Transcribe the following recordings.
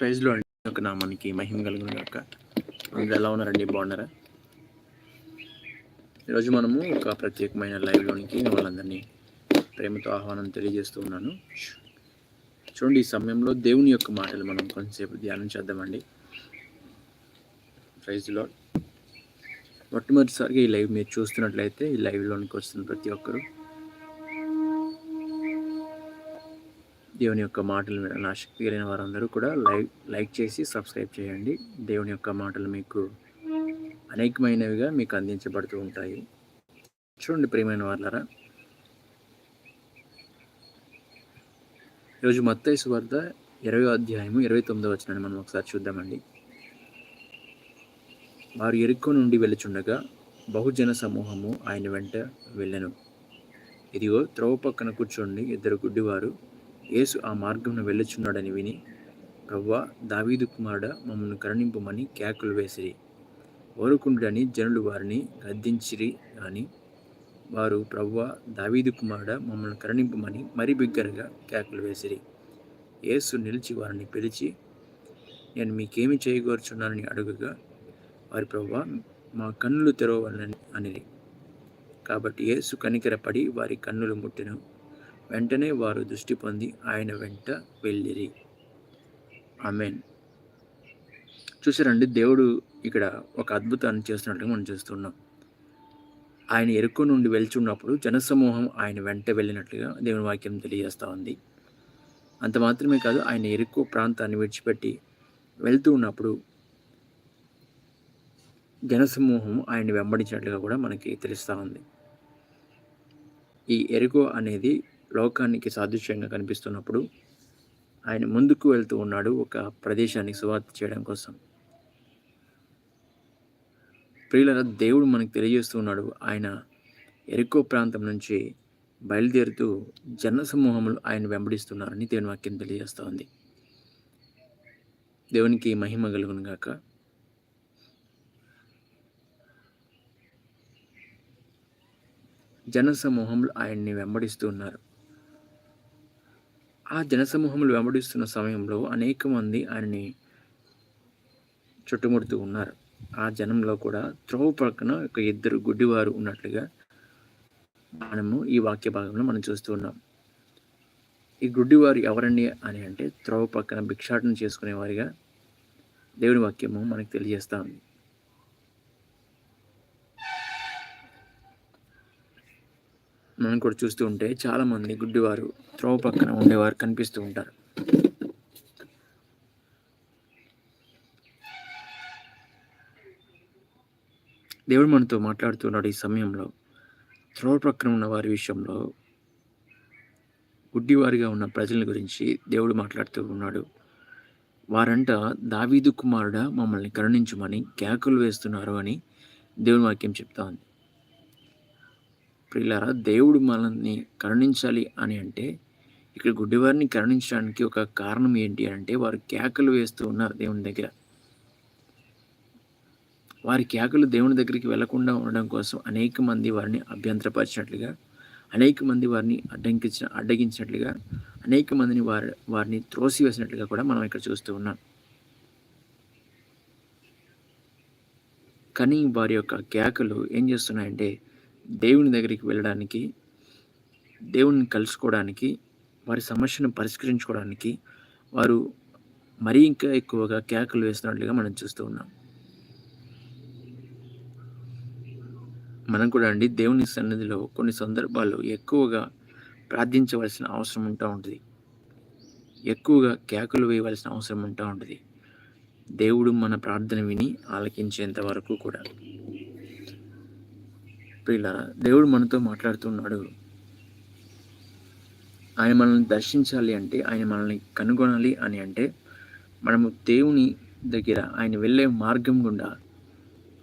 ప్రైజ్లో అండి ఒక నామానికి మహిమ కలుగును యొక్క అందరూ ఎలా ఉన్నారండి? బాగున్నారా? ఈరోజు మనము ఒక ప్రత్యేకమైన లైవ్లోనికి వాళ్ళందరినీ ప్రేమతో ఆహ్వానం తెలియజేస్తూ ఉన్నాను. చూడండి ఈ సమయంలో దేవుని యొక్క మాటలు మనం కొంతసేపు ధ్యానం చేద్దామండి. ప్రైజ్లో మొట్టమొదటిసారిగా ఈ లైవ్ మీరు చూస్తున్నట్లయితే ఈ లైవ్లోనికి వస్తున్న ప్రతి ఒక్కరూ దేవుని యొక్క మాటలు వినాలని ఆసక్తి కలిగిన వారందరూ కూడా లైక్ లైక్ చేసి సబ్స్క్రైబ్ చేయండి. దేవుని యొక్క మాటలు మీకు అనేకమైనవిగా మీకు అందించబడుతూ ఉంటాయి. చూడండి ప్రియమైన వాళ్ళరా ఈరోజు మత్తైసు వద్ద ఇరవై అధ్యాయము ఇరవై తొమ్మిదో వచ్చినాన్ని మనం ఒకసారి చూద్దామండి. వారు ఎరుక్కో నుండి వెళ్ళుచుండగా బహుజన సమూహము ఆయన వెంట వెళ్ళెను. ఇదిగో త్రోవ పక్కన కూర్చోండి. ఇద్దరు గుడ్డివారు యేసు ఆ మార్గంను వెళ్ళుచున్నాడని విని ప్రవ్వా దావీదు కుమారుడ మమ్మల్ని కరుణింపమని కేకలు వేసిరి. ఓరుకుండని జనులు వారిని గద్దించిరి కానీ వారు ప్రవ్వ దావీదు కుమారుడ మమ్మల్ని కరుణింపమని మరి బిగ్గరగా కేకలు వేసిరి. యేసు నిలిచి వారిని పిలిచి నేను మీకేమి చేయగోరుచున్నానని అడుగుగా వారి ప్రవ్వ మా కన్నులు తెరవాలని అనిది కాబట్టి యేసు కనికరపడి వారి కన్నులు ముట్టెను వెంటనే వారు దృష్టి పొంది ఆయన వెంట వెళ్ళిరి. ఆమెన్. చూసారండి దేవుడు ఇక్కడ ఒక అద్భుతాన్ని చేస్తున్నట్టుగా మనం చూస్తున్నాం. ఆయన ఎరుకు నుండి వెళ్చున్నప్పుడు జనసమూహం ఆయన వెంట వెళ్ళినట్లుగా దేవుని వాక్యం తెలియజేస్తూ ఉంది. అంత మాత్రమే కాదు ఆయన ఎరుకు ప్రాంతాన్ని విడిచిపెట్టి వెళ్తూ ఉన్నప్పుడు జనసమూహం ఆయన వెంబడించినట్లుగా కూడా మనకి తెలుస్తూ ఉంది. ఈ ఎరుకు అనేది లోకానికి సాదృశ్యంగా కనిపిస్తున్నప్పుడు ఆయన ముందుకు వెళ్తూ ఉన్నాడు ఒక ప్రదేశానికి సువార్త చేయడం కోసం. ప్రియుల దేవుడు మనకు తెలియజేస్తూ ఉన్నాడు. ఆయన ఎరుకో ప్రాంతం నుంచి బయలుదేరుతూ జన సమూహములు ఆయన వెంబడిస్తున్నారని దేవుని వాక్యం తెలియజేస్తూ ఉంది. దేవునికి మహిమ కలుగును గాక. జనసమూహములు ఆయన్ని వెంబడిస్తూ ఉన్నారు. ఆ జనసమూహములు వెంబడిస్తున్న సమయంలో అనేక మంది ఆయనని చుట్టుముడుతూ ఉన్నారు. ఆ జనంలో కూడా త్రోవ పక్కన ఒక ఇద్దరు గుడ్డివారు ఉన్నట్లుగా మనము ఈ వాక్య భాగంలో మనం చూస్తూ ఉన్నాం. ఈ గుడ్డివారు ఎవరండి అని అంటే త్రోవ పక్కన భిక్షాటన చేసుకునేవారిగా దేవుని వాక్యము మనకు తెలియజేస్తా ఉంది. మనం కూడా చూస్తూ ఉంటే చాలామంది గుడ్డివారు త్రోవ పక్కన ఉండేవారు కనిపిస్తూ ఉంటారు. దేవుడు మనతో మాట్లాడుతున్నాడు ఈ సమయంలో. త్రోవ పక్కన ఉన్న వారి విషయంలో గుడ్డివారిగా ఉన్న ప్రజల గురించి దేవుడు మాట్లాడుతూ ఉన్నాడు. వారంట దావీదు కుమారుడ మమ్మల్ని కరుణించమని కేకలు వేస్తున్నారు అని దేవుని వాక్యం చెప్తా ఉంది. ప్రియులారా దేవుడు మనల్ని కరుణించాలి అని అంటే ఇక్కడ గుడ్డివారిని కరుణించడానికి ఒక కారణం ఏంటి అంటే వారు కేకలు వేస్తూ ఉన్నారు దేవుని దగ్గర. వారి కేకలు దేవుని దగ్గరికి వెళ్ళకుండా ఉండడం కోసం అనేక మంది వారిని అభ్యంతరపరిచినట్లుగా అనేక మంది వారిని అడ్డంకించిన అడ్డగించినట్లుగా అనేక మందిని వారి వారిని త్రోసివేసినట్లుగా కూడా మనం ఇక్కడ చూస్తూ ఉన్నాం. కానీ వారి యొక్క కేకలు ఏం చేస్తున్నాయంటే దేవుని దగ్గరికి వెళ్ళడానికి దేవుని కలుసుకోవడానికి వారి సమస్యను పరిష్కరించుకోవడానికి వారు మరీ ఇంకా ఎక్కువగా కేకలు వేస్తున్నట్లుగా మనం చూస్తూ ఉన్నాం. మనం కూడా అండి దేవుని సన్నిధిలో కొన్ని సందర్భాల్లో ఎక్కువగా ప్రార్థించవలసిన అవసరం ఉంటా ఉంటుంది. ఎక్కువగా కేకలు వేయవలసిన అవసరం ఉంటా ఉంటుంది. దేవుడు మన ప్రార్థన విని ఆలకించేంత వరకు కూడా. ప్రియులారా దేవుడు మనతో మాట్లాడుతున్నాడు. ఆయన మనల్ని దర్శించాలి అంటే ఆయన మనల్ని కనుగొనాలి అని అంటే మనము దేవుని దగ్గర ఆయన వెళ్ళే మార్గం గుండా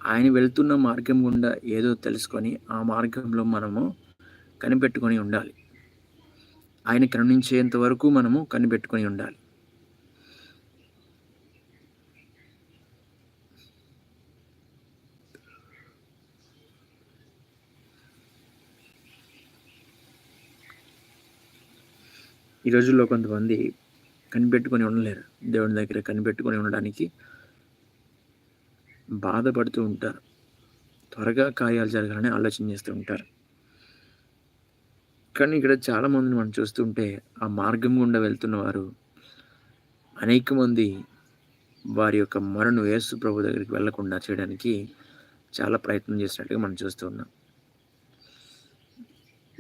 ఆయన వెళ్తున్న మార్గం గుండా ఏదో తెలుసుకొని ఆ మార్గంలో మనము కనిపెట్టుకొని ఉండాలి. ఆయన కరుణించేంత వరకు మనము కనిపెట్టుకొని ఉండాలి. ఈ రోజుల్లో కొంతమంది కనిపెట్టుకొని ఉండలేరు. దేవుని దగ్గర కనిపెట్టుకొని ఉండడానికి బాధపడుతూ ఉంటారు. త్వరగా కార్యాలు జరగాలని ఆలోచన చేస్తూ ఉంటారు. కానీ ఇక్కడ చాలామందిని మనం చూస్తుంటే ఆ మార్గం గుండా వెళ్తున్న వారు అనేక మంది వారి యొక్క మరణు యేసు ప్రభు దగ్గరికి వెళ్ళకుండా చేయడానికి చాలా ప్రయత్నం చేసినట్టుగా మనం చూస్తూ ఉన్నాం.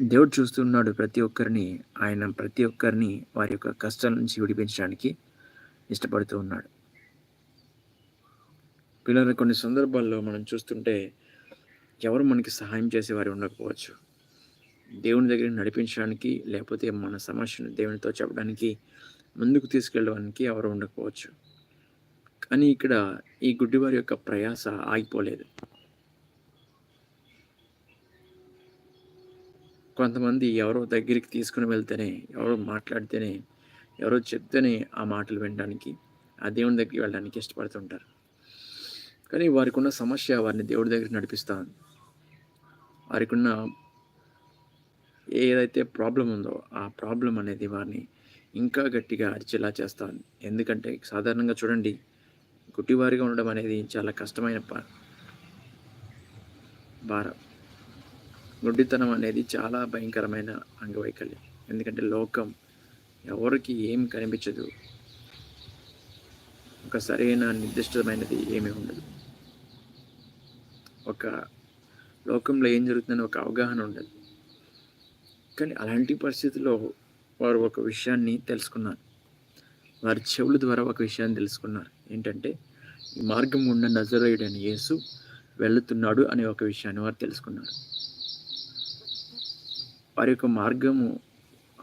దేవుడు చూస్తున్నాడు ప్రతి ఒక్కరిని ఆయన ప్రతి ఒక్కరిని వారి యొక్క కష్టాల నుంచి విడిపించడానికి ఇష్టపడుతూ ఉన్నాడు. పిల్లల కొన్ని సందర్భాల్లో మనం చూస్తుంటే ఎవరు మనకి సహాయం చేసేవారు ఉండకపోవచ్చు. దేవుని దగ్గర నడిపించడానికి లేకపోతే మన సమస్యను దేవునితో చెప్పడానికి ముందుకు తీసుకెళ్ళడానికి ఎవరు ఉండకపోవచ్చు. కానీ ఇక్కడ ఈ గుడ్డివారి యొక్క ప్రయాస ఆగిపోలేదు. కొంతమంది ఎవరో దగ్గరికి తీసుకుని వెళ్తేనే ఎవరో మాట్లాడితేనే ఎవరో చెప్తేనే ఆ మాటలు వినడానికి ఆ దేవుని దగ్గరికి వెళ్ళడానికి ఇష్టపడుతుంటారు. కానీ వారికి ఉన్న సమస్య వారిని దేవుడి దగ్గర నడిపిస్తాను వారికి ఉన్న ఏదైతే ప్రాబ్లం ఉందో ఆ ప్రాబ్లం అనేది వారిని ఇంకా గట్టిగా అరిచేలా చేస్తాను ఎందుకంటే సాధారణంగా చూడండి గుడ్డివారిగా ఉండడం అనేది చాలా కష్టమైన భారం. గుడ్డితనం అనేది చాలా భయంకరమైన అంగవైకల్యం. ఎందుకంటే లోకం ఎవరికి ఏం కనిపించదు. ఒక సరైన నిర్దిష్టమైనది ఏమీ ఉండదు. ఒక లోకంలో ఏం జరుగుతుందని ఒక అవగాహన ఉండదు. కానీ అలాంటి పరిస్థితుల్లో వారు ఒక విషయాన్ని తెలుసుకున్నారు. వారి చెవుల ద్వారా ఒక విషయాన్ని తెలుసుకున్నారు. ఏంటంటే ఈ మార్గం ఉన్న నజరేయుడని యేసు వెళుతున్నాడు అనే ఒక విషయాన్ని వారు తెలుసుకున్నారు. వారి యొక్క మార్గము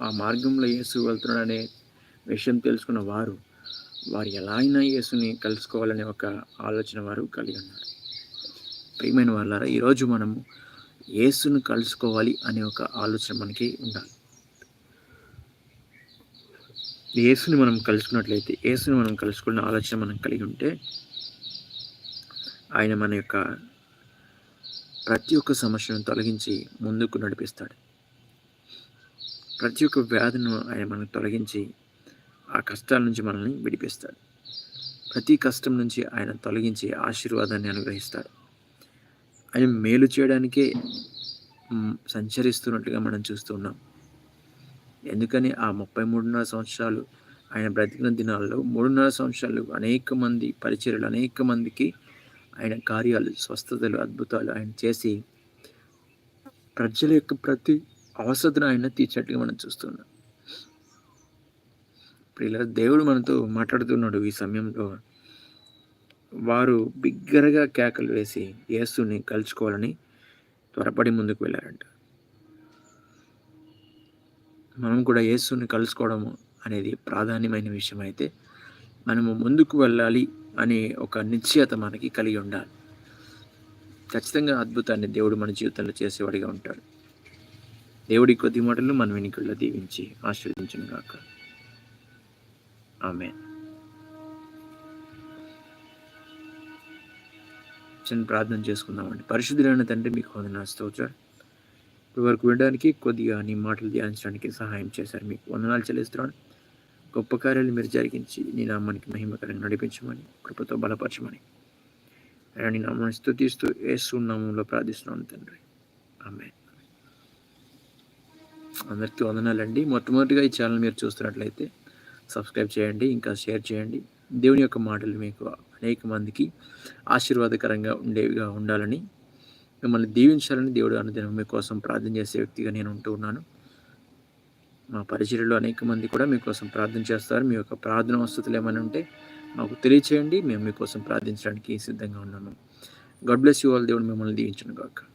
ఆ మార్గంలో యేసు వెళ్తున్నాడనే విషయం తెలుసుకున్న వారు వారు ఎలా అయినా యేసుని కలుసుకోవాలనే ఒక ఆలోచన వారు కలిగి ఉన్నారు. ప్రియమైన వాళ్ళారా ఈరోజు మనము యేసును కలుసుకోవాలి అనే ఒక ఆలోచన మనకి ఉండాలి. యేసుని మనం కలుసుకున్నట్లయితే యేసుని మనం కలుసుకున్న ఆలోచన మనం కలిగి ఉంటే ఆయన మన యొక్క ప్రతి ఒక్క సమస్యను తొలగించి ముందుకు నడిపిస్తాడు. ప్రతి ఒక్క వ్యాధిను ఆయన మనకు తొలగించి ఆ కష్టాల నుంచి మనల్ని విడిపిస్తాడు. ప్రతి కష్టం నుంచి ఆయన తొలగించి ఆశీర్వాదాన్ని అనుగ్రహిస్తాడు. ఆయన మేలు చేయడానికే సంచరిస్తున్నట్టుగా మనం చూస్తున్నాం ఎందుకని ఆ ముప్పై మూడున్నర సంవత్సరాలు ఆయన బ్రతికిన దినాల్లో మూడున్నర సంవత్సరాలు అనేక మంది పరిచయలు అనేక మందికి ఆయన కార్యాలు స్వస్థతలు అద్భుతాలు ఆయన చేసి ప్రజల యొక్క ప్రతి అవసరం ఆయన తీర్చినట్టుగా మనం చూస్తున్నాం. ఇప్పుడు ఇలా దేవుడు మనతో మాట్లాడుతున్నాడు ఈ సమయంలో. వారు బిగ్గరగా కేకలు వేసి యేసుని కలుసుకోవాలని త్వరపడి ముందుకు వెళ్ళారంట. మనం కూడా యేసుని కలుసుకోవడము అనేది ప్రాధాన్యమైన విషయం అయితే మనము ముందుకు వెళ్ళాలి అనే ఒక నిశ్చయత మనకి కలిగి ఉండాలి. ఖచ్చితంగా అద్భుతాన్ని దేవుడు మన జీవితంలో చేసేవాడిగా ఉంటాడు. దేవుడి కొద్ది మాటలు మన వెనుకల్లో దీవించి ఆశీర్వదించను గాక. ఆమె చిన్న ప్రార్థన చేసుకుందామండి. పరిశుద్ధులైన తండ్రి మీకు వందన స్తోత్రాలు. ఇప్పుడు వరకు వినడానికి కొద్దిగా నీ మాటలు ధ్యానించడానికి సహాయం చేశారు. మీకు వందనాలు చెల్లిస్తున్నాను. గొప్ప కార్యాలు మీరు జరిగించి నీ నామానికి మహిమకరంగా నడిపించమని కృపతో బలపరచమని. నీ నామాన్ని స్థుతిస్తూ ఏ సున్నామంలో ప్రార్థిస్తున్నాను తండ్రి. ఆమె అందరికీ వందనాలండి. మొట్టమొదటిగా ఈ ఛానల్ మీరు చూస్తున్నట్లయితే సబ్స్క్రైబ్ చేయండి ఇంకా షేర్ చేయండి. దేవుని యొక్క మాటలు మీకు అనేక మందికి ఆశీర్వాదకరంగా ఉండేవిగా ఉండాలని మిమ్మల్ని దీవించాలని దేవుడు అనుదినం మీకోసం ప్రార్థన చేసే వ్యక్తిగా నేను ఉంటూ ఉన్నాను. మా పరిచర్యలో అనేక మంది కూడా మీకోసం ప్రార్థన చేస్తారు. మీ యొక్క ప్రార్థన వసతులు ఏమైనా ఉంటే మాకు తెలియచేయండి. మేము మీకోసం ప్రార్థించడానికి సిద్ధంగా ఉన్నాము. God bless you all. దేవుడు మిమ్మల్ని దీవించను కాక